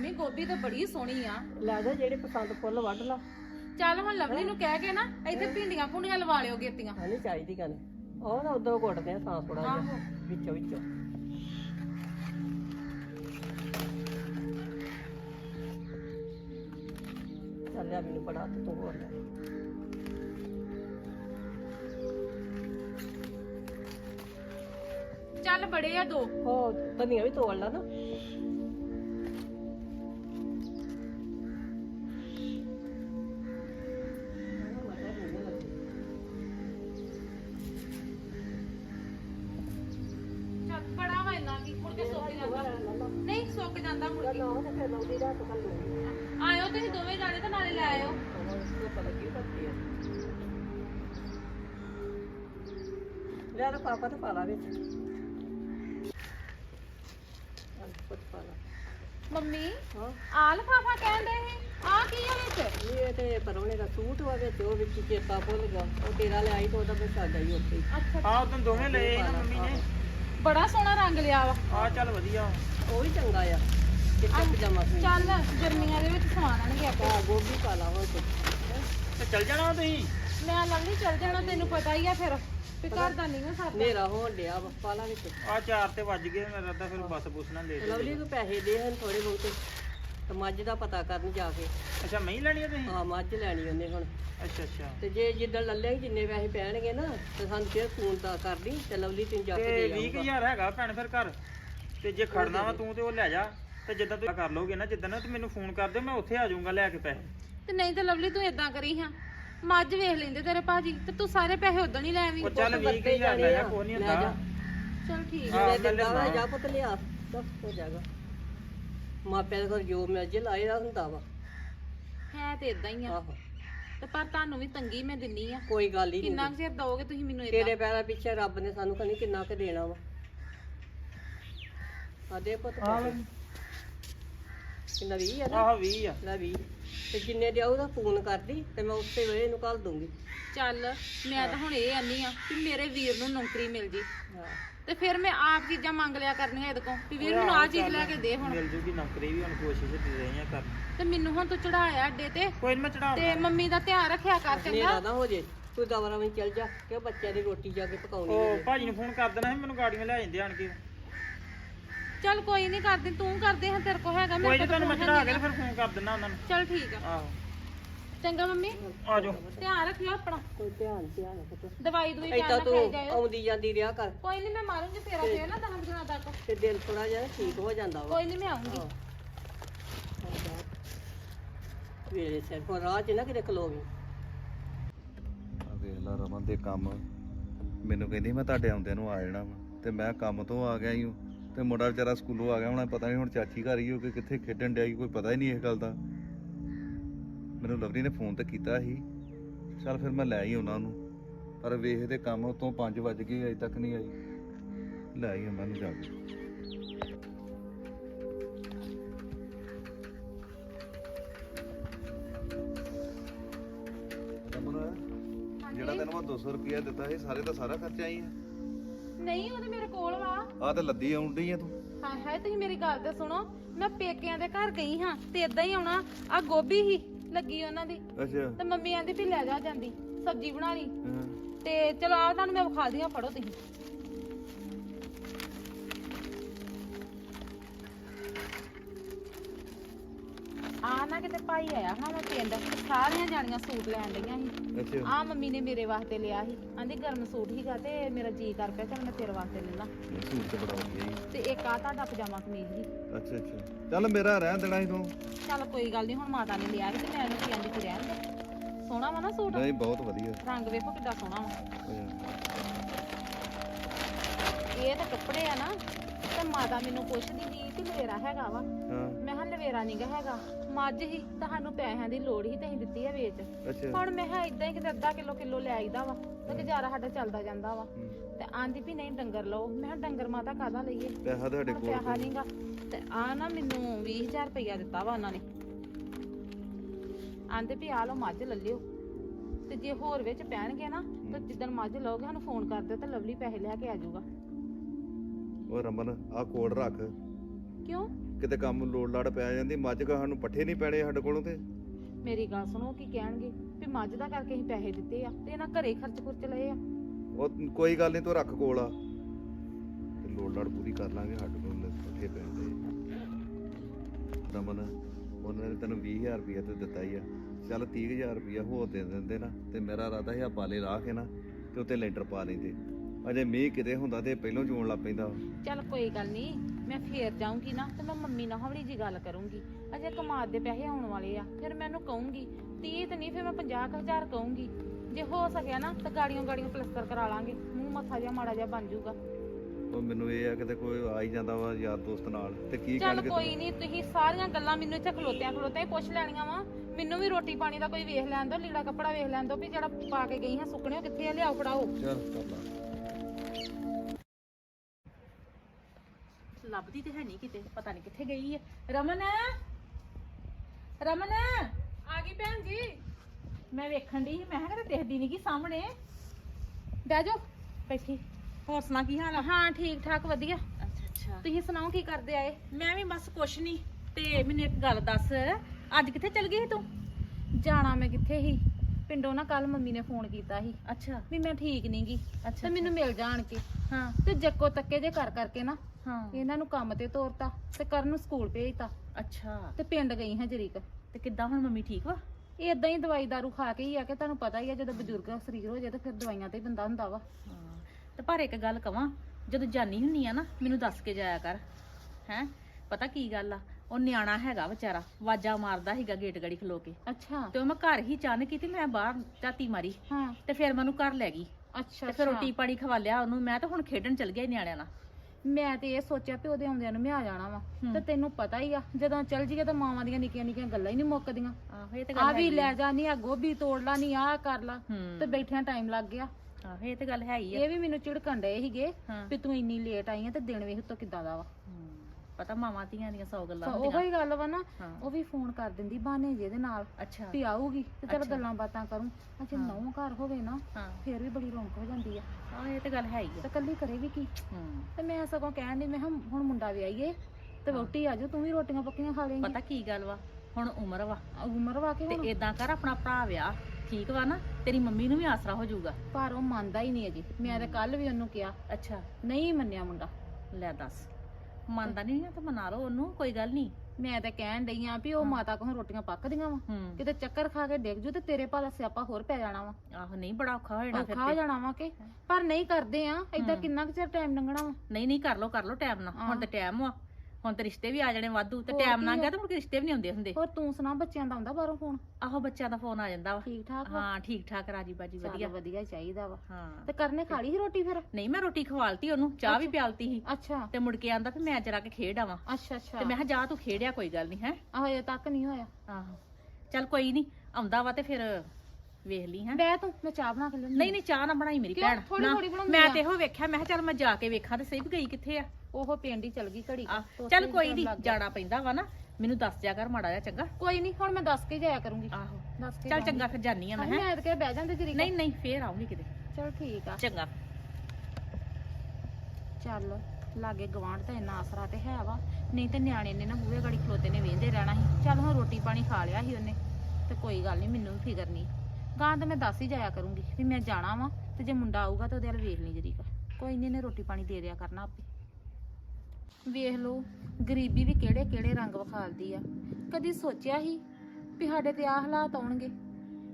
Mummy ਗੋਭੀ ਤਾਂ ਬੜੀ ਸੋਹਣੀ ਆ। ਲੈ ਜਾ ਜਿਹੜੇ ਪਸੰਦ ਫੁੱਲ ਵੱਢ ਲਾ। ਚੱਲ ਹੁਣ ਲਵਲੀ ਨੂੰ ਕਹਿ ਕੇ ਨਾ ਇੱਥੇ ਭਿੰਡੀਆਂ ਭੁੰਡੀਆਂ ਲਵਾ ਲਿਓ ਗੇਤੀਆਂ। ਹਾਂ ਨਹੀਂ ਚਾਹੀਦੀ ਗੱਲ। ਉਹ ਨਾ ਉਦੋਂ ਘੁੱਟਦੇ ਆ ਸਾਂ ਥੋੜਾ ਜਿਹਾ। ਆਹੋ। ਵਿੱਚੋਂ ਵਿੱਚੋਂ। ਚੱਲ ਲਿਆ ਮੈਨੂੰ ਬੜਾ ਤੇ ਤੂੰ ਹੋਰ ਲੈ। ਚੱਲ ਬੜੇ ਆ ਦੋ। ਉਹ ਧਨੀਆ ਵੀ ਤੋੜ ਲਾ ਨਾ। ਜਾਂਦਾ ਮੁੜ ਕੇ। ਆਇਓ ਤੁਸੀਂ ਦੋਵੇਂ ਜਾਣੇ ਤਾਂ ਨਾਲੇ ਲੈ ਆਇਓ। ਲੈ ਤਾਂ ਪਾਪਾ ਤਾਂ ਪਾ ਲਾ ਵਿੱਚ। ਚੱਲ ਪੁੱਤ ਪਾ ਲਾ ਮੰਮੀ ਹਾਂ। ਆ ਲਫਾਫਾ ਕਹਿੰਦੇ ਸੀ। ਆ ਕੀ ਆ ਵਿੱਚ? ਇਹ ਤੇ ਪਰੋਣੇ ਦਾ ਸੂਟ ਵਾ ਵਿੱਚ ਉਹ ਵਿੱਚ ਚੇਤਾ ਭੁੱਲ ਗਿਆ। ਉਹ ਤੇਰਾ ਲਿਆਈ ਤਾਂ ਉਹਦਾ ਫਿਰ ਸਾਡਾ ਹੀ ਉੱਥੇ ਹੀ। ਅੱਛਾ। ਆਹ ਉਦੋਂ ਦੋਵੇਂ ਲਏ ਸੀ ਨਾ ਮੰਮੀ ਨੇ। ਬੜਾ ਸੋਹਣਾ ਰੰਗ ਲਿਆ ਵਾ। ਆਹ ਚੱਲ ਵਧੀਆ। ਉਹ ਵੀ ਚੰਗਾ ਆ। ਚਿੱਟਾ ਪਜਾਮਾ ਕਮੀਜ਼ ਚੱਲ ਗਰਮੀਆਂ ਦੇ ਵਿੱਚ ਸਵਾਣ ਆਣਗੇ ਆਪੇ। ਆ ਗੋਭੀ ਪਾ ਲਾ ਹੋਰ ਕੁਝ ਤੇ ਚੱਲ ਜਾਣਾ ਤੁਸੀਂ? ਮੈਂ ਲਵਲੀ ਚੱਲ ਜਾਣਾ ਤੈਨੂੰ ਪਤਾ ਹੀ ਆ ਫਿਰ। ਵੀ ਘਰ ਦਾ ਨਹੀਂ ਨਾ ਸਰਦਾ ਹਨੇਰਾ ਹੋਣ ਡਿਆ ਵਾ ਪਾ ਲਾ ਵਿੱਚ। ਆਹ ਚਾਰ ਤੇ ਵੱਜ ਗਏ ਮੇਰਾ ਤਾਂ ਫਿਰ ਬੱਸ ਬੁਸ ਨਾ ਦੇ ਲਵਲੀ ਨੂੰ ਪੈਸੇ ਦੇ ਹਨ ਥੋੜੇ ਬਹੁਤੇ ਤੇ ਮੱਝ ਦਾ ਪਤਾ ਕਰਨ ਜਾ ਕੇ। ਅੱਛਾ ਮੈਂ ਹੀ ਲੈਣੀ ਆ ਤੁਸੀਂ? ਹਾਂ ਮੱਝ ਲੈਣੀ ਉਹਨੇ ਹੁਣ। ਅੱਛਾ ਅੱਛਾ। ਤੇ ਜੇ ਜਿੱਦਣ ਲੱਲੇ ਜਿੰਨੇ ਪੈਸੇ ਪੈਣਗੇ ਨਾ ਤੇ ਸਾਨੂੰ ਫਿਰ ਫੋਨ ਤਾਂ ਕਰਦੀ ਤੇ ਲਵਲੀ ਤੈਨੂੰ ਜਾ ਕੇ ਤੇ ਦੇ 20000 ਹੈਗਾ ਭੈਣ ਫਿਰ ਘਰ। ਤੇ ਜੇ ਖੜਨਾ ਵਾ ਤੂੰ ਤੇ ਉਹ ਲੈ ਜਾ। ਤੇ ਜਿੱਦਾਂ ਤੂੰ ਕਰ ਲੋਗੇ ਨਾ ਜਿੱਦਾਂ ਨਾ ਤੇ ਮੈਨੂੰ ਫੋਨ ਕਰ ਦਿਓ ਮੈਂ ਉੱਥੇ ਆ ਜਾਊਂਗਾ ਲੈ ਕੇ ਪੈਸੇ। ਤੇ ਨਹੀਂ ਤੇ ਲਵਲੀ ਤੂੰ ਇਦਾਂ ਕਰੀ ਹਾਂ। ਮੱਝ ਵੇਖ ਲੈਂਦੇ ਤੇਰੇ ਭਾਜੀ ਤੇ ਤੂੰ ਸਾਰੇ ਪੈਸੇ ਉਦੋਂ ਹੀ ਲੈ ਆਵੀਂ। ਉਹ ਚੱਲ 20000 ਲੈ ਜਾ ਕੋਈ ਨਹੀਂ। ਹੁੰਦਾ। ਚਲ ਠੀਕ ਹਾਂ, ਜਿੰਨੇ ਮੈਂ ਦਿੰਦਾ ਵਾ ਲਿਆਉਣਾ। ਜਾ ਪੁੱਤ ਲਿਆ। ਬਸ ਹੋ ਜਾਏਗਾ। ਮਾਪਿਆਂ ਦਾ ਘਰ ਜੋ ਮਿਲ ਜੇ ਲਾਏ ਦਾ ਹੁੰਦਾ ਵਾ। ਹੈ ਤੇ ਇਦਾਂ ਹੀ ਆ। ਆਹੋ। ਤੇ ਪਰ ਤੁਹਾਨੂੰ ਵੀ ਤੰਗੀ ਮੈਂ ਦਿੰਨੀ ਆ। ਕੋਈ ਗੱਲ ਹੀ ਕਿੰਨਾ ਨਹੀਂ। ਕੁ ਚਿਰ ਦੋਗੇ ਤੁਸੀਂ ਮੈਨੂੰ ਤੇਰੇ ਪੈਰਾਂ ਪਿੱਛੇ ਰੱਬ ਨੇ ਸਾਨੂੰ ਕਹਣੀ ਕਿੰਨਾ ਕੁ ਦੇਣਾ ਵਾ। ਆ ਦੇ ਪੁੱਤ ਆਹ ਪੈਸੇ। ਕਿੰਨਾ 20 ਆ ਨਾ? ਆਹ 20 ਆ। ਲੈ 20 ਤੇ ਜਿੰਨੇ ਦੇ ਉਹਦਾ ਫੋਨ ਕਰਦੀ ਤੇ ਮੈਂ ਉਸੇ ਵੇਲੇ ਇਹਨੂੰ ਕੱਲ ਦੂੰਗੀ ਚੱਲ ਮੈਂ ਤਾਂ ਹੁਣ ਇਹ ਆਨੀ ਆ ਕਿ ਮੇਰੇ ਵੀਰ ਨੂੰ ਨੌਕਰੀ ਮਿਲ ਜੀ। ਹਾਂ। ਤੇ ਫਿਰ ਮੈਂ ਆਪ ਚੀਜ਼ਾਂ ਮੰਗ ਲਿਆ ਕਰਨੀਆਂ ਇਹਦੇ ਕੋਲ ਵੀ ਵੀਰ ਮੈਨੂੰ ਆਹ ਚੀਜ਼ ਲੈ ਕੇ ਦੇ ਹੁਣ। ਮਿਲ ਜੂਗੀ ਨੌਕਰੀ ਵੀ ਹੁਣ ਕੋਸ਼ਿਸ਼ ਤੇ ਰਹੇ ਆ ਕਰ ਤੇ ਮੈਨੂੰ ਹੁਣ ਤੂੰ ਚੜਾਇਆ ਅੱਡੇ ਤੇ। ਕੋਈ ਨੀ ਮੈਂ ਚੜਾ ਤੇ ਮੰਮੀ ਦਾ ਧਿਆਨ ਰੱਖਿਆ ਕਰ ਚੰਗਾ। ਨਾ ਹੋ ਜੇ ਤੂੰ ਦਵਰਾ ਵਿੱਚ ਚੱਲ ਜਾ ਕਿ ਬੱਚਿਆਂ ਦੀ ਰੋਟੀ ਜਾ ਕੇ ਪਕਾਉਣੀ ਉਹ ਹੈ ਭਾਜੀ ਨੂੰ ਫੋਨ ਕਰ ਦੇਣਾ ਸੀ ਮੈਨੂੰ ਗਾੜੀਆਂ ਲੈ ਜਾਂਦੇ ਆਣ ਕੇ। ਚੱਲ ਕੋਈ ਨਹੀਂ ਕਰਦੀ ਤੂੰ ਕਰਦੇ ਹਾਂ ਤੇਰੇ ਕੋ ਹੈਗਾ ਕੋਈ ਮੇਰੇ ਨਹੀਂ ਤੁਹਾਨੂੰ ਮੈਂ ਚੜਾ ਕੇ ਤੇ ਫਿਰ ਫੋਨ ਕਰ ਦਿੰਦਾ ਉਹਨਾਂ ਨੂੰ। ਚੱਲ ਠੀਕ ਆ। ਆਹੋ। ਚੰਗਾ ਮੰਮੀ। ਆ ਜਾਓ। ਧਿਆਨ ਰੱਖਿਓ ਆਪਣਾ। ਕੋਈ ਧਿਆਨ ਧਿਆਨ ਪੁੱਤ ਦਵਾਈ ਦਵਾਈ ਟਾਈਮ ਨਾਲ ਖਾਈ ਤੂੰ ਜਾਇਓ। ਆਉਂਦੀ ਜਾਂਦੀ ਰਿਹਾ ਕਰ। ਕੋਈ ਨਹੀਂ ਮੈਂ ਮਾਰੂੰਗੀ ਤੇਰਾ ਫੇਰ ਨਾ ਦਸ ਦਿਨਾਂ ਤੱਕ। ਤੇ ਦਿਲ ਥੋੜਾ ਜਿਹਾ ਠੀਕ ਹੋ ਜਾਂਦਾ ਵਾ। ਕੋਈ ਨਹੀਂ ਮੈਂ ਆਉਂਗੀ। ਵੇਲੇ ਸਿਰ ਹੁਣ ਰਾਹ 'ਚ ਨਾ ਕਿਤੇ ਖਲੋਵੀਂ ਆ ਵੇਖ ਲਾ ਰਮਨ ਦੇ ਕੰਮ। ਮੈਨੂੰ ਕਹਿੰਦੀ ਮੈਂ ਤੁਹਾਡੇ ਆਉਂਦਿਆਂ ਨੂੰ ਆ ਜਾਣਾ ਵਾ। ਤੇ ਮੈਂ ਕੰਮ ਤੋਂ ਆ ਗਿਆ ਹੀ ਹੂੰ ਤੇ ਮੁੰਡਾ ਵਿਚਾਰਾ ਸਕੂਲੋਂ ਆ ਗਿਆ, ਹੁਣ ਪਤਾ ਨਹੀਂ ਹੁਣ ਚਾਚੀ ਘਰ ਹੀ ਹੋ ਕਿ ਕਿੱਥੇ ਖੇਡਣ ਡਿਆ ਕੋਈ ਪਤਾ ਹੀ ਨਹੀਂ ਇਸ ਗੱਲ ਦਾ। ਮੈਨੂੰ ਲਵਲੀ ਨੇ ਫੋਨ ਤਾਂ ਕੀਤਾ ਸੀ, ਚੱਲ ਫਿਰ ਮੈਂ ਲੈ ਹੀ ਉਹਨਾਂ ਨੂੰ। ਪਰ ਵੇਖ ਕੰਮ ਉਤੋਂ 5 ਵੱਜ ਗਏ, ਅਜੇ ਤੱਕ ਨਹੀਂ ਆਈ। ਲੈ ਹੀ ਉਹਨਾਂ ਨੂੰ ਜਾ ਕੇ। ਰਮਨ ਜਿਹੜਾ ਤੈਨੂੰ ਮੈਂ 200 ਰੁਪਇਆ ਦਿੱਤਾ ਸੀ, ਸਾਰੇ ਦਾ ਸਾਰਾ ਖਰਚਾ ਹੀ ਹੈ ਨਹੀਂ ਉਹ ਤੇ ਮੇਰੇ ਕੋਲ ਵਾ। ਆ ਤੇ ਲੱਦੀ ਆਉਣ ਡਈ ਆ ਤੂੰ। ਹਾਏ ਹਾਏ ਤੁਸੀਂ ਮੇਰੀ ਗੱਲ ਤੇ ਸੁਣੋ। ਮੈਂ ਪੇਕਿਆਂ ਦੇ ਘਰ ਗਈ ਹਾਂ ਤੇ ਇਦਾਂ ਹੀ ਆਉਣਾ। ਆ ਗੋਭੀ ਹੀ ਲੱਗੀ ਉਹਨਾਂ ਦੀ। ਅੱਛਾ। ਤੇ ਮੰਮੀ ਆਂਦੀ ਵੀ ਲੈ ਜਾ ਜਾਂਦੀ ਸਬਜ਼ੀ ਬਣਾ ਲਈ। ਹਾਂ। ਤੇ ਚਲੋ ਆ ਤੁਹਾਨੂੰ ਮੈਂ ਵਿਖਾ ਦਿਆਂ ਫੜੋ ਤੁਸੀਂ। ਆ ਨਾ ਕਿਤੇ ਭਾਈ ਆਇਆ ਹਾਂ ਮੈਂ ਪਿੰਡ। ਸਾਰੀਆਂ ਜਾਣੀਆਂ ਸੂਟ ਲੈਣ ਡਈਆਂ ਸੀ। ਅੱਛਾ। ਆ ਮੰਮੀ ਨੇ ਮੇਰੇ ਵਾਸਤੇ ਲਿਆ ਸੀ। ਆਂਦੀ ਗਰਮ ਸੂਟ ਹੀਗਾ ਤੇ ਮੇਰਾ ਜੀ ਕਰ ਪਿਆ ਚਲ ਮੈਂ ਤੇਰੇ ਵਾਸਤੇ ਲੈ ਲਾਂ। ਸੂਟ ਤੇ ਬੜਾ ਵਧੀਆ ਜੀ ਤੇ ਇੱਕ ਆ ਤੁਹਾਡਾ ਪਜਾਮਾ ਕਮੀਜ਼ ਜੀ। ਅੱਛਾ ਅੱਛਾ। ਚੱਲ ਮੇਰਾ ਰਹਿਣ ਦੇਣਾ ਸੀ ਤੂੰ। ਚੱਲ ਕੋਈ ਗੱਲ ਨਹੀਂ ਹੁਣ ਮਾਤਾ ਨੇ ਲਿਆ ਸੀ ਤੇ ਮੈਂ ਇਹਨੂੰ ਕਹਿੰਦੀ ਕਿ ਰਹਿਣ ਦੇ। ਸੋਹਣਾ ਵਾ ਨਾ ਸੂਟ? ਨਹੀਂ ਬਹੁਤ ਵਧੀਆ। ਰੰਗ ਵੇਖੋ ਕਿੱਡਾ ਸੋਹਣਾ ਵਾ। ਇਹ ਤਾਂ ਕੱਪੜੇ ਆ ਨਾ ਤੇ ਮਾਤਾ ਮੈਨੂੰ ਪੁੱਛਦੀ ਸੀ ਕਿ ਲਵੇਰਾ ਹੈਗਾ ਵਾ। ਹਾਂ। ਲਵੇਰਾ ਨਹੀਂਗਾ ਹੈਗਾ। ਮੱਝ ਹੀ ਤੁਹਾਨੂੰ ਪੈਸਿਆਂ ਦੀ ਲੋੜ ਹੀ ਤੇ ਅਸੀਂ ਦਿੱਤੀ ਆ ਵੇਚ। ਅੱਛਾ। ਹੁਣ ਮੈਂ ਕਿਹਾ ਇਦਾਂ ਹੀ ਕਿਤੇ ਅੱਧਾ ਕਿਲੋ ਕਿਲੋ ਲੈ ਆਈਦਾ ਵਾ ਤੇ ਗੁਜ਼ਾਰਾ ਸਾਡਾ ਚੱਲਦਾ ਜਾਂਦਾ ਵਾ। ਹੂੰ। ਤੇ ਆਂਦੀ ਵੀ ਨਹੀਂ ਡੰਗਰ ਲਓ। ਮੈਂ ਕਿਹਾ ਡੰਗਰ ਮਾਤਾ ਕਾਹਦਾ ਲਈਏ? ਪੈਸਾ ਤੁਹਾਡੇ ਕੋਲ ਪੈਸਾ ਨਹੀਂਗਾ। ਤੇ ਆ ਨਾ ਮੈਨੂੰ 20000 ਰੁਪਇਆ ਦਿੱਤਾ ਵਾ ਉਹਨਾਂ ਨੇ। ਆਂਦੇ ਵੀ ਆ ਲਓ ਮੱਝ ਲੈ ਲਿਓ। ਤੇ ਜੇ ਹੋਰ ਵਿੱਚ ਪੈਣਗੇ ਨਾ ਤਾਂ ਜਿੱਦਣ ਮੱਝ ਲਓਗੇ ਸਾਨੂੰ ਫੋਨ ਕਰ ਦਿਓ ਤੇ ਲਵਲੀ ਪੈਸੇ ਲੈ ਕੇ ਆ ਜਾਊਗਾ। ਉਹ ਰਮਨ ਆ ਕੋਡ ਰੱਖ। ਕਿਉਂ? ਕਿਤੇ ਕੰਮ ਲੋੜ ਲੜ ਪੈ ਜਾਂਦੀ ਮੱਝ ਗਾਹਾਂ ਨੂੰ ਪੱਠੇ ਨਹੀਂ ਪੈਣੇ ਸਾਡੇ ਕੋਲੋਂ ਤੇ। ਮੇਰੀ ਗੱਲ ਸੁਣੋ ਕੀ ਕਹਿਣਗੇ? ਵੀ ਮੱਝ ਦਾ ਕਰਕੇ ਅਸੀਂ ਪੈਸੇ ਦਿੱਤੇ ਆ ਤੇ ਇਹਨਾਂ ਘਰੇ ਖਰਚ ਖੁਰਚ ਲਏ ਆ। ਉਹ ਕੋਈ ਗੱਲ ਨਹੀਂ ਤੂੰ ਰੱਖ ਕੋਲ ਆ। ਤੇ ਲੋੜ ਲੜ ਪੂਰੀ ਕਰ ਲਾਂਗੇ ਸਾਡੇ ਕੋਲ ਪੱਠੇ ਪੈਂਦੇ ਰਮਨ ਉਹਨਾਂ ਨੇ ਤੈਨੂੰ 20000 ਰੁਪਇਆ ਤੇ ਦਿੱਤਾ ਹੀ ਆ। ਚੱਲ 30000 ਰੁਪਇਆ ਹੋਰ ਦੇ ਦਿੰਦੇ ਨਾ ਤੇ ਮੇਰਾ ਇਰਾਦਾ ਸੀ ਆ ਬਾਲੇ ਰਾਹ ਕੇ ਨਾ ਤੇ ਉੱਤੇ ਲੈਂਟਰ ਪਾ ਲੈਂਦੇ। ਅਜੇ ਮੀਂਹ ਕਿਤੇ ਹੁੰਦਾ ਤੇ ਪਹਿਲੋਂ ਚੋਣ ਲੱਗ ਪੈਂਦਾ। ਚੱਲ ਕੋਈ ਗੱਲ ਨਹੀਂ ਮੈਂ ਫੇਰ ਜਾਊਂਗੀ ਨਾ ਤੇ ਮੈਂ ਮੰਮੀ ਨਾਲ ਹੌਲੀ ਜੀ ਗੱਲ ਕਰੂੰਗੀ। ਅਜੇ ਕਮਾਦ ਦੇ ਪੈਸੇ ਆਉਣ ਵਾਲੇ ਆ ਫਿਰ ਮੈਂ ਉਹਨੂੰ ਕਹੂੰਗੀ 30 ਤੇ ਨਹੀਂ ਫਿਰ ਮੈਂ 50000 ਕਹੂੰਗੀ। ਜੇ ਹੋ ਸਕਿਆ ਨਾ ਤਾਂ ਗਾੜੀਆਂ ਗਾੜੀਆਂ ਪਲਸਤਰ ਕਰਾ ਲਾਂਗੇ ਮੂੰਹ ਮੱਥਾ ਜਿਹਾ ਮਾੜਾ ਜਿਹਾ ਬਣ ਜਾਊਗਾ। ਉਹ ਮੈਨੂੰ ਇਹ ਆ ਕਿਤੇ ਕੋਈ ਆ ਹੀ ਜਾਂਦਾ ਵਾ ਯਾਰ ਦੋਸਤ ਨਾਲ ਤੇ ਕੀ ਚੱਲ ਕਹਿਣਗੇ ਕੋਈ ਨਹੀਂ ਤੁਸੀਂ ਸਾਰੀਆਂ ਗੱਲਾਂ ਮੈਨੂੰ ਇੱਥੇ ਖਲੋਤਿਆਂ ਖਲੋਤਿਆਂ ਹੀ ਪੁੱਛ ਲੈਣੀਆਂ ਵਾ। ਮੈਨੂੰ ਵੀ ਰੋਟੀ ਪਾਣੀ ਦਾ ਕੋਈ ਵੇਖ ਲੈਣ ਦੋ ਲੀੜਾ ਕੱਪੜਾ ਵੇਖ ਲੈਣ ਦੋ ਵੀ ਜਿਹੜਾ ਪਾ ਕੇ ਗਈ ਹਾਂ ਸੁੱਕਣੇ ਉਹ ਕਿੱਥੇ ਆ ਲਿਆਓ ਫੜਾਓ। ਚੱਲ ਕਰ ਲਾ ਲੱਭਦੀ ਤੇ ਹੈ ਨਹੀਂ ਕਿਤੇ ਪਤਾ ਨਹੀਂ ਕਿੱਥੇ ਗਈ ਹੈ। ਰਮਨ? ਰਮਨ? ਆ ਗਈ ਭੈਣ ਜੀ। ਮੈਂ ਵੇਖਣ ਦੀ ਮੈਂ ਕਿਹਾ ਕਿਤੇ ਦਿਖਦੀ ਨਹੀਂ ਕੀ ਸਾਹਮਣੇ। ਬਹਿ ਜਾਓ ਬੈਠੀ। ਹੋਰ ਸੁਣਾ ਕੀ ਹਾਲ ਆ? ਹਾਂ ਠੀਕ ਠਾਕ ਵਧੀਆ। ਅੱਛਾ ਅੱਛਾ। ਤੁਸੀਂ ਸੁਣਾਓ ਕੀ ਕਰਦੇ ਆਏ? ਮੈਂ ਵੀ ਬਸ ਕੁਛ ਨਹੀਂ ਤੇ ਮੈਨੂੰ ਇੱਕ ਗੱਲ ਦੱਸ। ਅੱਜ ਕਿੱਥੇ ਚਲ ਗਈ ਸੀ ਤੂੰ? ਜਾਣਾ ਮੈਂ ਕਿੱਥੇ ਸੀ? ਪਿੰਡੋਂ ਨਾ ਕੱਲ ਮੰਮੀ ਨੇ ਫੋਨ ਕੀਤਾ ਸੀ ਅੱਛਾ। ਵੀ ਮੈਂ ਠੀਕ ਨੀ ਗੀ ਅੱਛਾ ਤੇ ਮੈਨੂੰ ਮਿਲ ਜਾਣ ਕੇ ਹਾਂ। ਤੇ ਜੱਕੋ ਤੱਕੇ ਜੇ ਕਰ ਕਰਕੇ ਨਾ ਹਾਂ। ਇਹਨਾਂ ਨੂੰ ਕੰਮ ਤੇ ਤੋਰਤਾ ਤੇ ਕਰਨ ਨੂੰ ਸਕੂਲ ਭੇਜਤਾ। ਅੱਛਾ। ਤੇ ਪਿੰਡ ਗਈ ਹਾਂ ਜਰੀਕ। ਤੇ ਕਿੱਦਾਂ ਹੁਣ ਮੰਮੀ ਠੀਕ ਵਾ? ਇਹ ਇਦਾਂ ਹੀ ਦਵਾਈ ਦਾਰੂ ਖਾ ਕੇ ਹੀ ਆ ਕਿ ਤੁਹਾਨੂੰ ਪਤਾ ਹੀ ਆ ਜਦੋਂ ਬਜ਼ੁਰਗ ਸਰੀਰ ਹੋ ਜਾਏ ਤੇ ਫਿਰ ਦਵਾਈਆਂ ਤੇ ਹੀ ਬੰਦਾ ਹੁੰਦਾ ਵਾ। ਹਾਂ। ਤੇ ਪਰ ਇੱਕ ਗੱਲ ਕਵਾਂ ਜਦੋਂ ਜਾਨੀ ਹੁੰਨੀ ਆ ਨਾ ਮੈਨੂੰ ਦੱਸ ਕੇ ਜਾਇਆ ਕਰ। ਹੈ? ਪਤਾ ਕੀ ਗੱਲ ਆ? ਉਹ ਨਿਆਣਾ ਹੈਗਾ ਵਿਚਾਰਾ ਵਾਜਾ ਮਾਰਦਾ ਸੀਗਾ ਗੇਟ ਗੜੀ ਖਲੋ ਕੇ। ਅੱਛਾ। ਤੇ ਉਹ ਮੈਂ ਘਰ ਹੀ ਚਾਨ ਕੀਤੀ ਮੈਂ ਬਾਹਰ ਝਾਤੀ ਮਾਰੀ। ਹਾਂ। ਤੇ ਫਿਰ ਮੈਨੂੰ ਘਰ ਲੈ ਗਈ। ਅੱਛਾ ਤੇ ਫਿਰ ਅੱਛਾ। ਰੋਟੀ ਪਾਣੀ ਖਵਾ ਲਿਆ ਉਹਨੂੰ। ਮੈਂ ਤਾਂ ਹੁਣ ਖੇਡਣ ਚਲ ਗਿਆ ਨਿਆਣਿਆਂ ਨਾਲ। ਮੈਂ ਤੇ ਇਹ ਸੋਚਿਆ ਵੀ ਉਹਦੇ ਆਉਂਦਿਆਂ ਨੂੰ ਮੈਂ ਆ ਜਾਣਾ ਵਾ। ਹੂੰ। ਤੇ ਤੈਨੂੰ ਪਤਾ ਹੀ ਆ ਜਦੋਂ ਚੱਲ ਜੀਏ ਤਾਂ ਮਾਵਾਂ ਦੀਆਂ ਨਿੱਕੀਆਂ ਨਿੱਕੀਆਂ ਗੱਲਾਂ ਹੀ ਨਹੀਂ ਮੁੱਕਦੀਆਂ। ਆਹੋ ਇਹ ਤੇ ਆ ਗੱਲ ਵੀ ਹੈਗੀ ਲੈ ਆ। ਜਾ ਨਹੀਂ ਆ ਗੋਭੀ ਤੋੜ ਲਾ ਨਹੀਂ ਆ ਕਰ ਲਾ। ਹੂੰ। ਤੇ ਬੈਠਿਆਂ ਟਾਈਮ ਲੱਗ ਗਿਆ। ਆਹੋ ਇਹ ਤੇ ਗੱਲ ਹੈ ਹੀ ਆ। ਇਹ ਵੀ ਮੈਨੂੰ ਝਿੜਕਣ ਡਏ ਸੀਗੇ ਹਾਂ। ਵੀ ਤੂੰ ਇੰਨੀ ਲੇਟ ਆਈ ਆ ਤੇ ਦਿਨ ਵੇਖ ਤੋ ਕਿੱਦਾਂ ਦਾ ਵਾ। ਹੂੰ। ਪਤਾ ਮਾਵਾਂ ਧੀਆਂ ਦੀਆਂ ਸੌ ਗੱਲਾਂ ਉਹੋ ਹੁੰਦੀਆਂ। ਹੀ ਗੱਲ ਵਾ ਨਾ ਹਾਂ। ਉਹ ਵੀ ਫੋਨ ਕਰ ਦਿੰਦੀ ਬਹਾਨੇ ਜਿਹਦੇ ਨਾਲ ਅੱਛਾ। ਵੀ ਆਊਗੀ ਤੇ ਚਲ ਅੱਛਾ। ਗੱਲਾਂ ਬਾਤਾਂ ਕਰੂੰ। ਅੱਛਾ ਹਾਂ। ਨੌ ਘਰ ਹੋਵੇ ਨਾ ਹਾਂ। ਫੇਰ ਵੀ ਬੜੀ ਰੌਣਕ ਹੋ ਜਾਂਦੀ ਆ। ਆਹ ਇਹ ਤੇ ਗੱਲ ਹੈ ਹੀ ਆ। ਤੇ ਕੱਲੀ ਕਰੇਗੀ ਕੀ? ਹੂੰ। ਤੇ ਮੈਂ ਸਗੋਂ ਕਹਿਣ ਦੀ ਮੈਂ ਕਿਹਾ ਹੁਣ ਮੁੰਡਾ ਵਿਆਹੀਏ ਤੇ ਵੋਟੀ ਆ ਜਾ ਤੂੰ ਵੀ ਰੋਟੀਆਂ ਪੱਕੀਆਂ ਖਾ ਲੇਂਗੀ ਪਤਾ ਕੀ ਗੱਲ ਵਾ? ਹੁਣ ਉਮਰ ਵਾ। ਉਮਰ ਵਾ ਕੇ ਤੇ ਹੁਣ? ਇਦਾਂ ਕਰ ਆਪਣਾ ਭਰਾ ਵਿਆਹ। ਠੀਕ ਵਾ ਨਾ? ਤੇਰੀ ਮੰਮੀ ਨੂੰ ਵੀ ਆਸਰਾ ਹੋ ਜਾਊਗਾ। ਪਰ ਉਹ ਮੰਨਦਾ ਹੀ ਨਹੀਂ ਅਜੇ। ਮੈਂ ਤੇ ਕੱਲ ਵੀ ਉਹਨੂੰ ਕਿਹਾ। ਅੱਛਾ। ਨਹੀਂ ਮੰਨਿਆ ਮੁੰਡਾ। ਲੈ ਦੱਸ। ਮੰਨਦਾ ਨਹੀਂ ਤਾਂ ਮਨਾ ਲਓ ਉਹਨੂੰ ਕੋਈ ਗੱਲ ਨਹੀਂ। ਮੈਂ ਤੇ ਕਹਿਣ ਡਈ ਆ ਵੀ ਉਹ। ਮਾਤਾ ਕੋਲ ਰੋਟੀਆਂ ਪੱਕਦੀਆਂ ਵਾ। ਹੂੰ। ਕਿਤੇ ਚੱਕਰ ਖਾ ਕੇ ਡਿੱਗ ਜੂ ਤੇ ਤੇਰੇ ਭਾਲਾ ਸਿਆਪਾ ਹੋਰ ਪੈ ਜਾਣਾ ਵਾ। ਆਹੋ ਨਹੀਂ ਬੜਾ ਔਖਾ ਹੋ ਜਾਣਾ ਫਿਰ ਔਖਾ ਹੋ ਤੇ। ਜਾਣਾ ਵਾ ਕਿ? ਪਰ ਨਹੀਂ ਕਰਦੇ ਆ ਏਦਾਂ। ਕਿੰਨਾ ਕੁ ਚਿਰ ਟਾਈਮ ਲੰਘਣਾ ਵਾ? ਨਹੀਂ ਨਹੀਂ ਕਰ ਲੋ ਕਰ ਲੋ ਟਾਈਮ ਨਾਲ। ਹਾਂ। ਹੁਣ ਤੇ ਟਾਈਮ ਵਾ। ਹੁਣ ਤੇ ਰਿਸ਼ਤੇ ਵੀ ਆ ਜਾਣੇ ਵਾਧੂ ਤੇ ਹੋਰ ਟਾਈਮ ਕੀ ਆ। ਗਿਆ ਤੇ ਮੁੜ ਕੇ ਰਿਸ਼ਤੇ ਵੀ ਨਹੀਂ ਹੁੰਦੇ ਹੁੰਦੇ। ਹੋਰ ਤੂੰ ਸੁਣਾ ਬੱਚਿਆਂ ਦਾ ਆਉਂਦਾ ਬਾਹਰੋਂ ਫੋਨ ਆਹੋ ਬੱਚਿਆਂ ਦਾ ਫੋਨ ਆ ਜਾਂਦਾ ਵਾ। ਠੀਕ ਠਾਕ ਵਾ? ਹਾਂ ਠੀਕ ਠਾਕ ਰਾਜੀ ਬਾਜੀ ਚੱਲ ਵਧੀਆ। ਵਧੀਆ ਹੀ ਚਾਹੀਦਾ ਵਾ। ਹਾਂ। ਤੇ ਕਰਨੇ ਖਾ ਲਈ ਸੀ ਰੋਟੀ ਫਿਰ? ਨਹੀਂ ਮੈਂ ਰੋਟੀ ਖਵਾਲਤੀ ਉਹਨੂੰ ਚਾਹ ਵੀ ਪਿਆਲਤੀ ਸੀ। ਅੱਛਾ। ਤੇ ਮੁੜ ਕੇ ਆਂਦਾ ਵੀ ਮੈਂ ਜਰਾ ਕੇ ਖੇਡ ਆਵਾਂ। ਅੱਛਾ ਅੱਛਾ। ਤੇ ਮੈਂ ਕਿਹਾ ਜਾ ਤੂੰ ਖੇਡਿਆ ਕੋਈ ਗੱਲ ਨਹੀਂ ਹੈ। ਆਹੋ ਅਜੇ ਤੱਕ ਨਹੀਂ ਹੋਇਆ। ਆਹੋ। ਚੱਲ ਕੋਈ ਨਹੀਂ ਆਉਂਦਾ ਵਾ ਤੇ ਫਿਰ ਵੇਖ ਲਈ ਹੈ। ਬਹਿ ਤੂੰ ਮੈਂ ਚਾਹ ਬਣਾ ਕੇ ਲਿਆਉਂਦੀ ਨਹੀਂ ਨਹੀਂ ਚਾਹ ਨਾ ਬਣਾਈ ਮੇਰੀ ਕਿਉਂ? ਭੈਣ। ਥੋੜ੍ਹੀ ਨਾ, ਥੋੜ੍ਹੀ ਬਣਾਉਂਦੀ ਮੈਂ ਆ। ਤੇ ਇਹੋ ਵੇਖਿਆ ਮੈਂ ਕਿਹਾ ਚੱਲ ਮੈਂ ਜਾ ਕੇ ਵੇਖਾਂ ਤੇ ਸਹੀ ਵੀ ਗਈ ਕਿੱਥੇ ਆ। ਉਹ ਪਿੰਡ ਹੀ ਚਲ ਗਈ ਘੜੀ। ਕੁ, ਤੇ ਉੱਥੇ ਚੱਲ ਕੋਈ ਨਹੀਂ ਲੱਗ ਗਿਆ। ਜਾਣਾ ਪੈਂਦਾ ਵਾ ਨਾ। ਮੈਨੂੰ ਦੱਸ ਦਿਆ ਕਰ ਮਾੜਾ ਜਿਹਾ ਚੰਗਾ। ਕੋਈ ਨਹੀਂ ਹੁਣ ਮੈਂ ਦੱਸ ਕੇ ਜਾਇਆ ਕਰੂੰਗੀ। ਆਹੋ। ਦੱਸ ਕੇ ਚੱਲ ਚੰਗਾ ਫਿਰ ਜਾਨੀ ਆ ਮੈਂ ਮੈਂ ਹੈਂ। ਐਤਕੇ ਬਹਿ ਜਾਂਦੇ ਜਰੀ ਨਹੀਂ ਨਹੀਂ ਫੇਰ ਆਉਂਗੀ ਕਿਤੇ। ਚਲ ਠੀਕ ਆ। ਚੰਗਾ। ਚੱਲ ਲਾਗੇ ਗਵਾਂਢ ਤਾਂ ਇੰਨਾ ਆਸਰਾ ਤੇ ਹੈ ਵਾ। ਨਹੀਂ ਤੇ ਨਿਆਣੇ ਨੇ ਨਾ ਬੂਹੇ ਗੜੀ ਖਲੋਤੇ ਨੇ ਵੇਂਦੇ ਰਹਿਣਾ ਸੀ। ਚੱਲ ਹੁਣ ਰੋਟੀ ਪਾਣੀ ਖਾ ਲਿਆ ਸੀ ਉਹਨੇ ਤੇ ਕੋਈ ਗੱਲ ਨਹੀਂ ਮੈਨੂੰ ਵੀ ਫਿਕਰ ਨਹੀਂ ਗਾਂ ਤਾਂ ਮੈਂ ਦੱਸ ਹੀ ਜਾਇਆ ਕਰੂੰਗੀ ਵੀ ਮੈਂ ਜਾਣਾ ਵਾ ਤੇ ਜੇ ਮੁੰਡਾ ਆਊਗਾ ਤਾਂ ਉਹਦੇ ਵੱਲ ਵੇਖ ਲਈ ਜਰੀ ਕੋਈ ਨਹੀਂ ਨੇ ਰੋਟੀ ਪਾਣੀ ਦੇ ਦਿਆ ਕਰਨਾ ਆਪੇ। ਵੇਖ ਲਓ, ਗਰੀਬੀ ਵੀ ਕਿਹੜੇ ਕਿਹੜੇ ਰੰਗ ਵਿਖਾਲਦੀ ਆ। ਕਦੀ ਸੋਚਿਆ ਹੀ ਵੀ ਸਾਡੇ ਤੇ ਆਹ ਹਾਲਾਤ ਆਉਣਗੇ?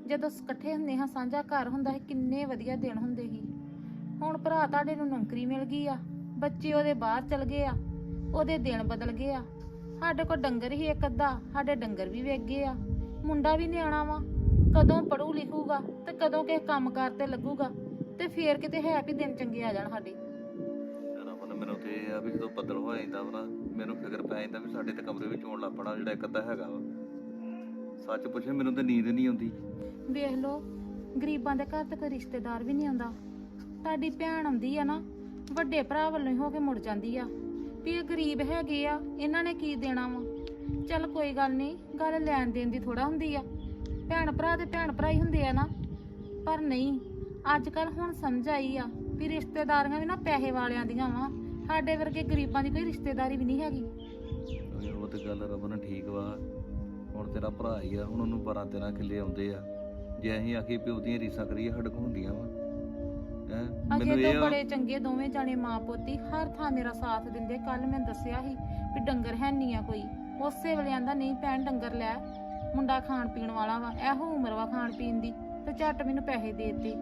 ਜਦੋਂ ਇਕੱਠੇ ਹੁੰਦੇ ਹਾਂ, ਸਾਂਝਾ ਘਰ ਹੁੰਦਾ ਹੈ, ਕਿੰਨੇ ਵਧੀਆ ਦਿਨ ਹੁੰਦੇ ਸੀ ਹੁਣ ਭਰਾ ਤੁਹਾਡੇ ਨੂੰ ਨੌਕਰੀ ਮਿਲ ਗਈ ਆ, ਬੱਚੇ ਉਹਦੇ ਬਾਹਰ ਚਲ ਗਏ ਆ, ਉਹਦੇ ਦਿਨ ਬਦਲ ਗਏ ਆ। ਸਾਡੇ ਕੋਲ ਡੰਗਰ ਹੀ ਇੱਕ ਅੱਧਾ, ਸਾਡੇ ਡੰਗਰ ਵੀ ਵੇਚ ਗਏ ਆ। ਮੁੰਡਾ ਵੀ ਨਿਆਣਾ ਵਾ, ਕਦੋਂ ਪੜੂ ਲਿਖੂਗਾ ਤੇ ਕਦੋਂ ਕਿਸੇ ਕੰਮ ਕੰਮਕਾਰ ਤੇ ਲੱਗੂਗਾ, ਤੇ ਫੇਰ ਕਿਤੇ ਹੈ ਵੀ ਦਿਨ ਚੰਗੇ ਆ ਜਾਣ ਸਾਡੇ। ਮੈਨੂੰ ਤੇ ਇਹ ਆ ਵੀ ਜਦੋਂ ਬੱਦਲ ਹੋ ਜਾਂਦਾ ਵਾ ਨਾ, ਮੈਨੂੰ ਫਿਕਰ ਪੈ ਜਾਂਦਾ ਵੀ ਸਾਡੇ ਤੇ ਕਮਰੇ ਵਿੱਚ ਹੋਣ ਲੱਪਣਾ ਜਿਹੜਾ ਇੱਕ ਅੱਧਾ ਹੈਗਾ ਵਾ। ਸੱਚ ਪੁੱਛੇ, ਮੈਨੂੰ ਤੇ ਨੀਂਦ ਨਹੀਂ ਆਉਂਦੀ। ਵੇਖ ਲਓ, ਗਰੀਬਾਂ ਦੇ ਘਰ ਤੇ ਕੋਈ ਰਿਸ਼ਤੇਦਾਰ ਵੀ ਨਹੀਂ ਆਉਂਦਾ। ਤੁਹਾਡੀ ਭੈਣ ਆਉਂਦੀ ਆ ਨਾ, ਵੱਡੇ ਭਰਾ ਵੱਲੋਂ ਹੀ ਹੋ ਕੇ ਮੁੜ ਜਾਂਦੀ ਆ। ਵੀ ਇਹ ਗਰੀਬ ਹੈਗੇ ਆ, ਇਹਨਾਂ ਨੇ ਕੀ ਦੇਣਾ ਵਾ? ਚੱਲ ਕੋਈ ਗੱਲ ਨਹੀਂ ਗੱਲ ਲੈਣ ਦੇਣ ਦੀ ਥੋੜਾ ਹੁੰਦੀ ਆ। ਭੈਣ ਭਰਾ ਤੇ ਭੈਣ ਭਰਾ ਹੀ ਹੁੰਦੇ ਆ ਨਾ। ਪਰ ਨਹੀਂ, ਅੱਜ ਕੱਲ ਹੁਣ ਸਮਝ ਆਈ ਆ ਵੀ ਰਿਸ਼ਤੇਦਾਰੀਆਂ ਵੀ ਨਾ ਪੈਸੇ ਵਾਲਿਆਂ ਦੀਆਂ ਵਾ। ਸਾਡੇ ਵਰਗੇ ਗਰੀਬਾਂ ਦੀ ਕੋਈ ਰਿਸ਼ਤੇਦਾਰੀ ਵੀ ਨਹੀਂ ਹੈਗੀ। ਓਏ ਉਹ ਤੇ ਗੱਲ ਰਮਨ ਠੀਕ ਵਾ। ਹੁਣ ਤੇਰਾ ਭਰਾ ਹੀ ਆ ਹੁਣ ਉਹਨੂੰ 12 13 ਕਿੱਲੇ ਆਉਂਦੇ ਆ। ਜੇ ਅਸੀਂ ਆਖੀ ਪਿਓ ਦੀਆਂ ਰੀਸਾਂ ਕਰੀਏ ਸਾਡੇ ਕੋਲ ਹੁੰਦੀਆਂ ਵਾ। ਹੈ? ਅਜੇ ਤੋਂ ਆ- ਬੜੇ ਚੰਗੇ ਦੋਵੇਂ ਜਾਣੇ ਮਾਂ ਪੋਤੀ ਹਰ ਥਾਂ ਮੇਰਾ ਸਾਥ ਦਿੰਦੇ। ਕੱਲ ਮੈਂ ਦੱਸਿਆ ਸੀ ਵੀ ਡੰਗਰ ਹੈ ਨਹੀਂ ਆ ਕੋਈ। ਉਸੇ ਵੇਲੇ ਆਂਦਾ ਨਹੀਂ ਭੈਣ ਡੰਗਰ ਲੈ। ਮੁੰਡਾ ਖਾਣ ਪੀਣ ਵਾਲਾ ਵਾ। ਇਹੋ ਉਮਰ ਵਾ ਖਾਣ ਪੀਣ ਦੀ। ਤੇ ਝੱਟ ਮੈਨੂੰ ਪੈਸੇ ਦੇ ਦਿੱਤੇ।